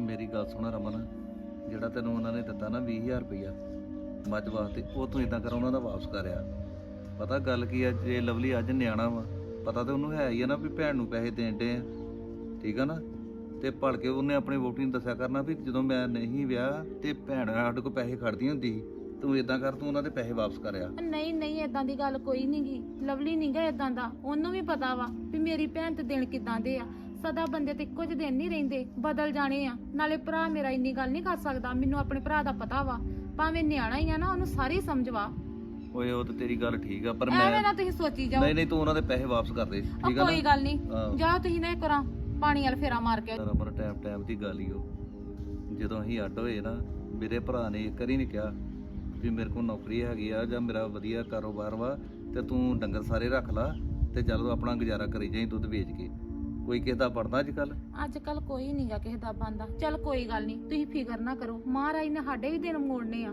ਮੇਰੀ ਗੱਲ ਸੁਣ ਰਮਨ। ਜਿਹੜਾ ਤੈਨੂੰ ਉਹਨਾਂ ਨੇ ਦਿੱਤਾ ਨਾ 20000 ਰੁਪਇਆ ਮੱਝ ਵਾਸਤੇ, ਉਹ ਤੂੰ ਇਦਾਂ ਕਰ, ਉਹਨਾਂ ਦਾ ਵਾਪਸ ਕਰਿਆ। ਪਤਾ ਗੱਲ ਕੀ ਆ, ਜੇ ਲਵਲੀ ਅੱਜ ਨਿਆਣਾ ਵਾ, ਪਤਾ ਤੇ ਉਹਨੂੰ ਹੈ ਹੀ ਆ ਨਾ ਵੀ ਭੈਣ ਨੂੰ ਪੈਸੇ ਦੇਣ ਦੇ ਆ। ਠੀਕ ਆ ਨਾ? ਤੇ ਭੜ ਕੇ ਉਹਨੇ ਆਪਣੀ ਵੋਟੀ ਨੂੰ ਦੱਸਿਆ ਕਰਨਾ ਵੀ ਜਦੋਂ ਮੈਂ ਨਹੀਂ ਵਿਆਹ ਤੇ ਭੈਣ ਸਾਡੇ ਕੋਲ ਪੈਸੇ ਖੜਦੀ ਹੁੰਦੀ ਸੀ, ਤੂੰ ਇਦਾਂ ਕਰ, ਤੂੰ ਉਹਨਾਂ ਦੇ ਪੈਸੇ ਵਾਪਸ ਕਰਿਆ। ਨਹੀਂ ਨਹੀਂ ਇਦਾਂ ਦੀ ਗੱਲ ਕੋਈ ਨਹੀਂਗੀ ਲਵਲੀ ਨਹੀਂਗਾ ਇਦਾਂ ਦਾ, ਉਹਨੂੰ ਵੀ ਪਤਾ ਵਾ ਵੀ ਮੇਰੀ ਭੈਣ ਤੇ ਦਿਨ ਕਿਦਾਂ ਦੇ ਆ। ਸਦਾ ਬੰਦੇ ਤੇ ਇੱਕੋ ਜਿਹੇ ਦਿਨ ਨਹੀਂ ਰਹਿੰਦੇ ਬਦਲ ਜਾਣੇ ਆ। ਨਾਲੇ ਭਰਾ ਮੇਰਾ ਇੰਨੀ ਗੱਲ ਨਹੀਂ ਕਰ ਸਕਦਾ ਮੈਨੂੰ ਆਪਣੇ ਭਰਾ ਦਾ ਪਤਾ ਵਾ। ਭਾਵੇਂ ਨਿਆਣਾ ਹੀ ਆ ਨਾ ਉਹਨੂੰ ਸਾਰੀ ਸਮਝ ਵਾ ਓਏ ਉਹ ਤੇ ਤੇਰੀ ਗੱਲ ਠੀਕ ਆ ਪਰ ਐਵੇਂ ਮੈਂ ਨਾ ਤੁਸੀਂ ਸੋਚੀ ਜਾਓ। ਨਹੀਂ ਨਹੀਂ ਤੂੰ ਉਹਨਾਂ ਦੇ ਪੈਸੇ ਵਾਪਸ ਕਰ ਦੇ ਉਹ ਠੀਕ ਆ ਕੋਈ ਨਾ? ਗੱਲ ਨਹੀਂ। ਆਹੋ। ਜਾਓ ਤੁਸੀਂ ਨਾ ਕਰਾਂ ਪਾਣੀ ਵਾਲ ਫੇਰਾ ਮਾਰ ਕੇ ਆਓ। ਰਮਨ ਟਾਈਮ ਟਾਈਮ ਦੀ ਗੱਲ ਹੀ ਉਹ ਜਦੋਂ ਅਸੀਂ ਅੱਡ ਹੋਏ ਨਾ ਮੇਰੇ ਭਰਾ ਨੇ ਇੱਕ ਵਾਰੀ ਨਹੀਂ ਕਿਹਾ ਵੀ ਮੇਰੇ ਕੋਲ ਨੌਕਰੀ ਹੈਗੀ ਆ ਜਾਂ ਮੇਰਾ ਵਧੀਆ ਕਾਰੋਬਾਰ ਵਾ ਤੇ ਤੂੰ ਡੰਗਰ ਸਾਰੇ ਰੱਖ ਲਾ ਤੇ ਚੱਲ ਆਪਣਾ ਗੁਜ਼ਾਰਾ ਕਰੀ ਜਾਈਂ ਦੁੱਧ ਵੇਚ ਕੇ। ਕੋਈ ਕਿਸੇ ਦਾ ਪੜਦਾ ਅੱਜ ਕੱਲ ਅੱਜ ਕੱਲ ਕੋਈ ਨਹੀਂਗਾ ਕਿਸੇ ਦਾ ਬੰਦਾ ਚੱਲ ਕੋਈ ਗੱਲ ਨਹੀਂ ਤੁਸੀਂ ਫਿਕਰ ਨਾ ਕਰੋ। ਮਹਾਰਾਜ ਨੇ ਸਾਡੇ ਵੀ ਦਿਨ ਮੋੜਨੇ ਆ।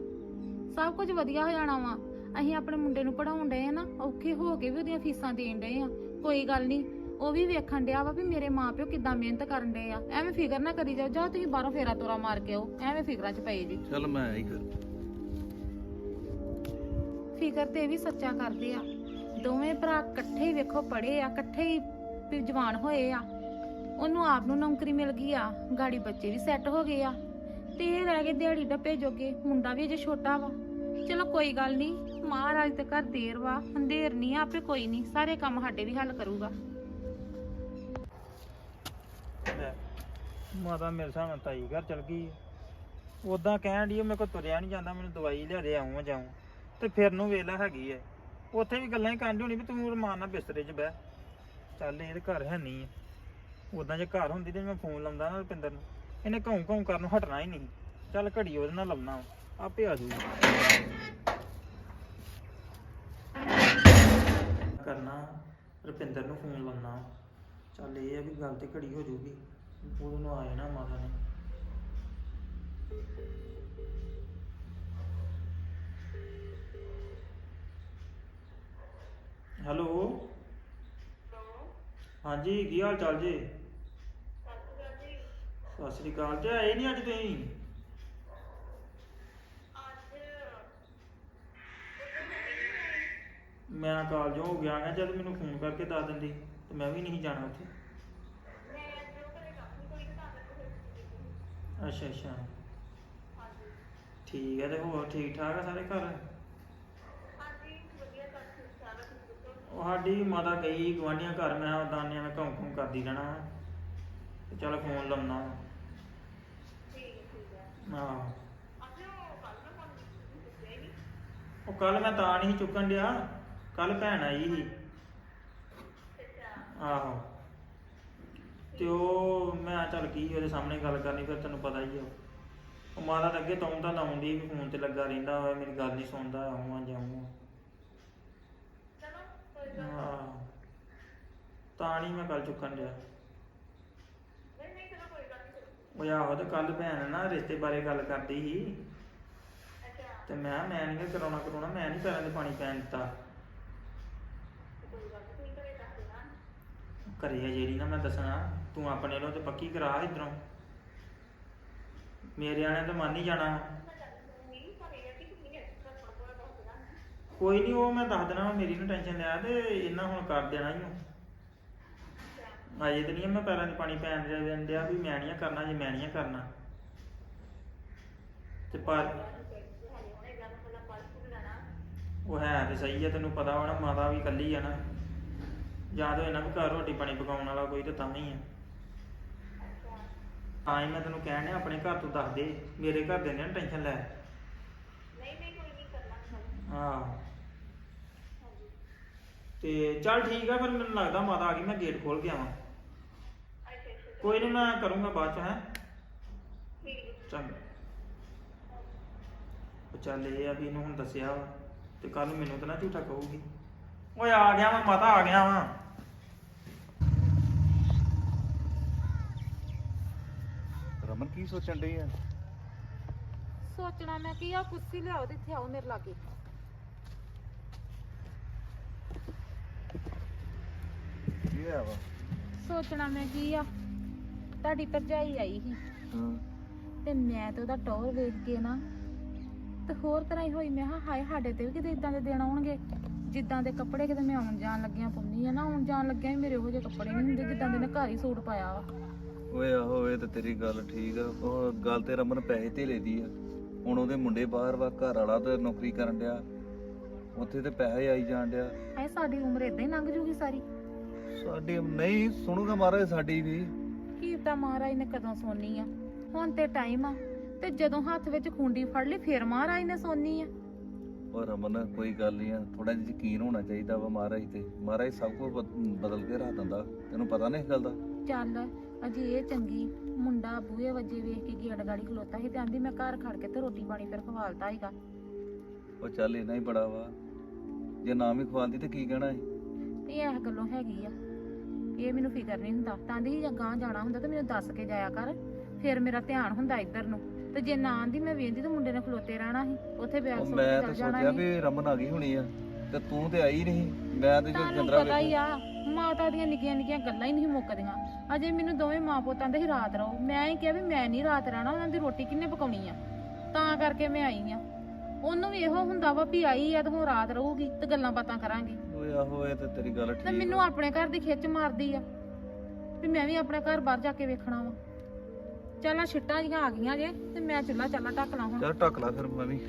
ਸਭ ਕੁਝ ਵਧੀਆ ਹੋ ਜਾਣਾ ਵਾ। ਅਸੀਂ ਆਪਣੇ ਮੁੰਡੇ ਨੂੰ ਪੜਾਉਣ ਡਏ ਆ ਨਾ ਔਖੇ ਹੋ ਕੇ ਵੀ ਉਹਦੀਆਂ ਫੀਸਾਂ ਦੇਣ ਡਏ ਆ। ਕੋਈ ਗੱਲ ਨਹੀਂ ਉਹ ਵੀ ਵੇਖਣ ਡਿਆ ਵਾ ਵੀ ਮੇਰੇ ਮਾਪਿਓ ਕਿੱਦਾਂ ਮਿਹਨਤ ਕਰਨ ਡਏ ਆ। ਐਵੇਂ ਫਿਕਰ ਨਾ ਕਰੀ ਜਾਓ ਜਾਓ ਤੁਸੀਂ ਬਾਹਰੋਂ ਫੇਰਾ ਤੋਰਾ ਮਾਰ ਕੇ ਆਓ। ਐਵੇਂ ਫਿਕਰਾਂ 'ਚ ਪਏ ਜੀ। ਚੱਲ ਮੈਂ ਆਈ ਫਿਰ। ਫਿਕਰ ਤੇ ਇਹ ਵੀ ਸੱਚਾ ਕਰਦੇ ਆ। ਦੋਵੇਂ ਭਰਾ ਇਕੱਠੇ ਹੀ ਵੇਖੋ ਪੜੇ ਆ ਇਕੱਠੇ ਹੀ ਵੀ ਜਵਾਨ ਹੋਏ ਆ। ਉਹਨੂੰ ਆਪ ਨੂੰ ਨੌਕਰੀ ਮਿਲ ਗਈ ਆ। ਗਾੜੀ ਬੱਚੇ ਵੀ ਸੈੱਟ ਹੋ ਗਏ ਆ। ਤੇ ਇਹ ਰਹਿ ਗਏ ਦਿਹਾੜੀ ਡੱਪੇ ਜੋਗੇ। ਮੁੰਡਾ ਵੀ ਅਜੇ ਛੋਟਾ ਵਾ। ਚਲੋ ਕੋਈ ਗੱਲ ਨਹੀਂ ਮਹਾਰਾਜ ਦੇ ਘਰ ਦੇਰ ਵਾ। ਅੰਧੇਰ ਨਹੀਂ ਆਪੇ ਕੋਈ ਨਹੀਂ ਸਾਰੇ ਕੰਮ ਸਾਡੇ ਵੀ ਹੱਲ ਕਰੂਗਾ। ਲੈ, ਮਾਤਾ ਮੇਰੇ ਹਿਸਾਬ ਨਾਲ ਤਾਈ ਘਰ ਚਲ ਗਈ ਉਦਾਂ ਕਹਿਣ ਦੀ ਮੇਰੇ ਕੋਲ ਤੁਰਿਆ ਨਹੀਂ ਜਾਂਦਾ ਮੈਨੂੰ ਦਵਾਈ ਲਿਆ ਦੇ ਆਉਂ ਜਾਉਂ ਤੇ ਫਿਰ ਨੂੰ ਵੇਲਾ ਹੈਗੀ ਐ ਉੱਥੇ ਵੀ ਗੱਲਾਂ ਹੀ ਕਰਨ ਹੋਣੀ ਵੀ ਤੂੰ ਰਮਾਨ ਨਾਲ ਬਿਸਤਰੇ 'ਚ ਬਹਿ। ਚੱਲ ਇਹ ਤੇ ਘਰ ਹੈ ਨਹੀਂ। ਉਦਾਂ ਜੇ ਘਰ ਹੁੰਦੀ ਤੇ ਮੈਂ ਫੋਨ ਲਾਉਂਦਾ ਨਾ ਰੁਪਿੰਦਰ ਨੂੰ। ਇਹਨੇ ਘੌਂ ਘੌਂ ਕਰਨ ਨੂੰ ਹਟਣਾ ਹੀ ਨਹੀਂ। ਚੱਲ ਘੜੀ ਉਹਦੇ ਨਾਲ ਲਾਉਣਾ ਆਪੇ ਆ ਜਾਊਗਾ ਕਰਨਾ, ਰੁਪਿੰਦਰ ਨੂੰ ਫੋਨ ਲਾਉਣਾ। ਚੱਲ ਇਹ ਆ ਵੀ ਗੱਲ ਤੇ ਘੜੀ ਹੋ ਜਾਊਗੀ ਉਹਦੇ ਨੂੰ ਆ ਜਾਣਾ ਮਾਤਾ ਨੇ। ਹੈਲੋ। ਹਾਂਜੀ, ਕੀ ਹਾਲ ਚਾਲ ਜੀ? ਸਤਿ ਸ੍ਰੀ ਅਕਾਲ ਤੇ ਆਏ ਨਹੀਂ ਅੱਜ ਤੁਸੀਂ? ਮੈਂ ਕਾਲਜੋਂ ਹੋ ਗਿਆ ਨਾ ਜਦ ਮੈਨੂੰ ਫੋਨ ਕਰਕੇ ਦੱਸ ਦਿੰਦੀ, ਤੇ ਮੈਂ ਵੀ ਨਹੀਂ ਜਾਣਾ ਉੱਥੇ। ਅੱਛਾ ਅੱਛਾ। ਠੀਕ ਹੈ ਤੇ ਹੋਰ ਠੀਕ ਠਾਕ ਆ ਸਾਰੇ ਘਰ ਉਹ ਸਾਡੀ ਮਾਤਾ ਗਈ ਗਵਾਂਢੀਆਂ ਘਰ, ਮੈਂ ਉਦਾਂ ਨੇ ਮੈਂ ਘੁੰਮ ਘੁੰਮ ਕਰਦੀ ਰਹਿਣਾ ਤੇ ਚੱਲ ਫੋਨ ਲਾਉਣਾ ਹਾਂ ਉਹ ਕੱਲ ਮੈਂ ਤਾਂ ਨਹੀਂ ਚੁੱਕਣ ਡਿਆ ਕੱਲ ਭੈਣ ਆਈ ਸੀ। ਆਹੋ। ਤੇ ਉਹ, ਮੈਂ ਚੱਲ ਕੀ ਉਹਦੇ ਸਾਹਮਣੇ ਗੱਲ ਕਰਨੀ, ਫਿਰ ਤੈਨੂੰ ਪਤਾ ਹੀ ਆ। ਉਹ ਮਾਤਾ ਤਾਂ ਅੱਗੇ ਤੋਂ ਤਾਂ ਲਾਉਂਦੀ ਵੀ ਫੋਨ ਤੇ ਲੱਗਾ ਰਹਿੰਦਾ ਹੋਇਆ ਮੇਰੀ ਗੱਲ ਨਹੀਂ ਸੁਣਦਾ ਆਉਂਗਾ ਜਾਊਂਗਾ। ਹਾਂ। ਤਾਂ ਨਹੀਂ ਮੈਂ ਕੱਲ ਚੁੱਕਣ ਡਿਆ। ਉਹ ਆਹੋ ਤੇ ਕੱਲ ਭੈਣ ਨਾ ਰਿਸ਼ਤੇ ਬਾਰੇ ਗੱਲ ਕਰਦੀ ਸੀ। ਤੇ ਮੈਂ ਕਿਹਾ ਮੈਂ ਨਹੀਂ ਕਰਾਉਣਾ ਕਰਾਉਣਾ ਮੈਂ ਨਹੀਂ ਪੈਰਾਂ ਤੇ ਪਾਣੀ ਪੈਣ ਦਿੱਤਾ। ਘਰੇ ਆ ਜਿਹੜੀ ਨਾ ਮੈਂ ਦੱਸਣਾ। ਤੂੰ ਆਪਣੇ ਲੋ ਤੇ ਪੱਕੀ ਕਰਾ ਇਧਰੋਂ। ਮੇਰੇ ਆਣੇ ਤਾਂ ਮੰਨ ਹੀ ਜਾਣਾ। ਕੋਈ ਨਹੀਂ ਉਹ ਮੈਂ ਦੱਸ ਦੇਣਾ ਮੇਰੀ ਨੂੰ ਟੈਨਸ਼ਨ ਲਿਆ ਤੇ ਇਹਨਾਂ ਹੁਣ ਕਰ ਦੇਣਾ ਹੀ ਅਜੇ ਤੇ ਨਹੀਂ ਮੈਂ ਪੈਰਾਂ 'ਚ ਪਾਣੀ ਪੈਣ ਦੇ ਦਿੰਦਿਆ ਵੀ ਮੈਂ ਨਹੀਂ ਕਰਨਾ, ਜੇ ਮੈਂ ਨਹੀਂ ਕਰਨਾ। ਤੇ ਪਰ ਉਹ ਹੈ ਤੇ ਸਹੀ ਹੈ ਤੈਨੂੰ ਪਤਾ ਵਾ ਨਾ ਮਾਤਾ ਵੀ ਇਕੱਲੀ ਆ ਨਾ। ਜਾਂ ਤਾਂ ਇਹਨਾਂ ਵੀ ਘਰ ਰੋਟੀ ਪਾਣੀ ਪਕਾਉਣ ਵਾਲਾ, ਕੋਈ ਤਾਂ ਤਾਂ ਹੀ ਆ। ਤਾਂ ਹੀ ਮੈਂ ਤੈਨੂੰ ਕਹਿਣ ਡਿਆ, ਆਪਣੇ ਘਰ ਤੋਂ ਦੱਸ ਦੇ, ਮੇਰੇ ਘਰ ਦੇ ਨੇ ਟੈਨਸ਼ਨ ਲੈ। ਹਾਂ। ਤੇ ਚੱਲ ਠੀਕ ਆ ਫਿਰ ਮੈਨੂੰ ਲੱਗਦਾ ਮਾਤਾ ਆ ਗਈ ਮੈਂ ਗੇਟ ਖੋਲ ਕੇ ਆਵਾਂ। ਕੋਈ ਨਹੀਂ ਮੈਂ ਕਰੂੰਗਾ ਬਾਅਦ ਚ ਹੈ? ਚੰਗਾ। ਉਹ ਚੱਲ ਇਹ ਆ ਵੀ ਇਹਨੂੰ ਹੁਣ ਦੱਸਿਆ ਵਾ ਤੇ ਕੱਲ ਨੂੰ ਮੈਨੂੰ ਤਾਂ ਨਾ ਝੂਠਾ ਕਹੂਗੀ। ਓਏ ਆ ਗਿਆ ਵਾ ਮਾਤਾ ਆ ਗਿਆ ਵਾ। ਰਮਨ ਕੀ ਸੋਚਣ ਡਈ ਆ? ਸੋਚਣਾ ਮੈਂ ਕੀ ਆ ਕੁਰਸੀ ਲਿਆਓ ਤੇ ਇੱਥੇ ਆਓ ਮੇਰੇ ਲਾਗੇ। ਕੀ ਹੋਇਆ ਵਾ? ਸੋਚਣਾ ਮੈਂ ਕੀ ਆ? ਤੁਹਾਡੀ ਭਰਜਾਈ ਆਈ ਸੀ। ਹਾਂ। ਤੇ ਮੈਂ ਤੇ ਉਹਦਾ ਟੌਰ ਵੇਖ ਕੇ ਨਾ ਤੇ ਹੋਰ ਤਰ੍ਹਾਂ ਹੀ ਹੋਈ। ਮੈਂ ਕਿਹਾ ਹਾਏ ਸਾਡੇ ਤੇ ਵੀ ਕਿਤੇ ਇਦਾਂ ਦੇ ਦਿਨ ਆਉਣਗੇ। ਜਿੱਦਾਂ ਦੇ ਕੱਪੜੇ ਕਿਤੇ ਮੈਂ ਆਉਣ ਜਾਣ ਲੱਗਿਆ ਪਾਉਂਦੀ ਆ ਨਾ ਆਉਣ ਜਾਣ ਲੱਗਿਆ ਵੀ ਮੇਰੇ ਉਹੋ ਜਿਹੇ ਕੱਪੜੇ ਨਹੀਂ ਹੁੰਦੇ ਜਿੱਦਾਂ ਦੇ ਨੇ ਘਰ ਹੀ ਸੂਟ ਪਾਇਆ ਵਾ। ਓਏ ਆਹੋ ਇਹ ਤੇ ਤੇਰੀ ਗੱਲ ਠੀਕ ਆ। ਉਹ ਗੱਲ ਤੇ ਰਮਨ ਪੈਸੇ ਧੇਲੇ ਦੀ ਆ। ਹੁਣ ਉਹਦੇ ਮੁੰਡੇ ਬਾਹਰ ਵਾ ਘਰ ਵਾਲਾ ਤੇ ਨੌਕਰੀ ਕਰਨ ਡਿਆ। ਉੱਥੇ ਤੇ ਪੈਸੇ ਆਈ ਜਾਣ ਡਿਆ। ਹਾਏ ਸਾਡੀ ਉਮਰ ਇਦਾਂ ਹੀ ਲੰਘ ਜੂਗੀ ਸਾਰੀ। ਸਾਡੀ ਨਹੀਂ ਸੁਣੂਗਾ ਮਹਾਰਾਜ ਸਾਡੀ ਵੀ। ਕੀ ਪਤਾ ਮਹਾਰਾਜ ਨੇ ਕਦੋਂ ਸੋਨੀ ਆ? ਹੁਣ ਤੇ ਟਾਈਮ ਆ। ਤੇ ਜਦੋਂ ਹੱਥ ਵਿੱਚ ਖੁੰਡੀ ਫੜ ਲਈ ਫੇਰ ਮਹਾਰਾਜ ਨੇ ਸੋਨੀ ਆ। ਉਹ ਰਮਨ ਕੋਈ ਗੱਲ ਨਹੀਂ ਆ। ਥੋੜਾ ਜਿਹਾ ਯਕੀਨ ਹੋਣਾ ਚਾਹੀਦਾ ਵਾ ਮਹਾਰਾਜ ਤੇ। ਮਹਾਰਾਜ ਸਭ ਕੁਝ ਬਦ- ਬਦਲ ਕੇ ਰੱਖ ਦਿੰਦਾ। ਤੈਨੂੰ ਪਤਾ ਨਹੀਂ ਇਸ ਗੱਲ ਦਾ? ਚੱਲ ਅਜੇ ਇਹ ਚੰਗੀ ਮੁੰਡਾ ਬੂਹੇ ਵੱਜੇ ਵੇਖ ਕੇ ਗੇਟ ਗਾੜੀ ਖਲੋਤਾ ਸੀ ਤੇ ਆਂਦੀ ਮੈਂ ਘਰ ਖੜ ਕੇ ਤੇ ਰੋਟੀ ਪਾਣੀ ਫਿਰ ਖਵਾਲਤਾ ਸੀਗਾ। ਉਹ ਚੱਲ ਇੰਨਾ ਹੀ ਬੜਾ ਵਾ। ਜੇ ਨਾ ਵੀ ਖਵਾਲਦੀ ਤੇ ਕੀ ਕਹਿਣਾ ਹੈ ਤੇ ਇਹ ਗੱਲੋਂ ਹੈਗੀ ਆ। ਇਹ ਮੈਨੂੰ ਫਿਕਰ ਨਹੀਂ ਹੁੰਦਾ। ਤਾਂਦੀ ਸੀ ਜਾਂ ਗਾਂ ਜਾਣਾ ਹੁੰਦਾ ਤੇ ਮੈਨੂੰ ਦੱਸ ਕੇ ਜਾਇਆ ਕਰ। ਫਿਰ ਮੇਰਾ ਧਿਆਨ ਹੁੰਦਾ ਇੱਧਰ ਨੂੰ। ਤੇ ਜੇ ਨਾ ਆਂਦੀ ਮੈਂ ਵੇਂਦੀ ਤੇ ਮੁੰਡੇ ਨੇ ਖਲੋਤੇ ਰਹਿਣਾ ਸੀ। ਉੱਥੇ ਬੈਗ ਸੁੱਟ ਮੈਂ ਕੇ ਤਾਂ ਚੱਲ ਜਾਣਾ ਸੋਚਿਆ ਸੀ। ਵੀ ਰਮਨ ਆ ਗਈ ਹੋਣੀ ਆ ਤੇ ਤੂੰ ਤੇ ਆਈ ਨਹੀਂ। ਮੈਂ ਤੇ ਜੋ ਤੁਹਾਨੂੰ ਪਤਾ ਹੀ ਆ ਮਾਤਾ ਦੀਆਂ ਨਿੱਕੀਆਂ ਨਿੱਕੀਆਂ ਗੱਲਾਂ ਹੀ ਨਹੀਂ ਮੁੱਕਦੀਆਂ। ਅਜੇ ਮੈਨੂੰ ਦੋਵੇਂ ਮਾਂ ਪੁੱਤਾਂ ਦੇ ਹੀ ਰਾਤ ਰਹੋ। ਮੈਂ ਹੀ ਕਿਹਾ ਵੀ ਮੈਂ ਨਹੀਂ ਰਾਤ ਰਹਿਣਾ ਉਹਨਾਂ ਦੀ ਰੋਟੀ ਕਿੰਨੇ ਪਕਾਉਣੀ ਆ। ਤਾਂ ਕਰਕੇ ਮੈਂ ਆਈ ਆ। ਉਹਨੂੰ ਵੀ ਇਹੋ ਹੁੰਦਾ ਵਾ ਵੀ ਆਈ ਆ ਤੇ ਹੁਣ ਰਾਤ ਰਹੂਗੀ ਤੇ ਗੱਲਾਂ ਬਾਤਾਂ ਕਰਾਂਗੇ। ਆਹੋ ਇਹ ਤੇ ਤੇਰੀ ਗੱਲ ਠੀਕ ਤੇ ਮੈਨੂੰ ਆਪਣੇ ਘਰ ਦੀ ਖਿੱਚ ਮਾਰਦੀ ਆ ਵੀ ਮੈਂ ਵੀ ਆਪਣੇ ਘਰ ਬਾਹਰ ਜਾ ਕੇ ਵੇਖਣਾ ਵਾ। ਚੱਲ ਆ ਛਿੱਟਾਂ ਜੀਆਂ ਆ ਗਈਆਂ ਜੇ ਤੇ ਮੈਂ ਚੁੱਲਾ ਚੱਲਾ ਢੱਕ ਲਾਂ ਹੁਣ। ਚਲ ਟੱਕ ਲਾ ਫਿਰ ਮੈਂ ਵੀ।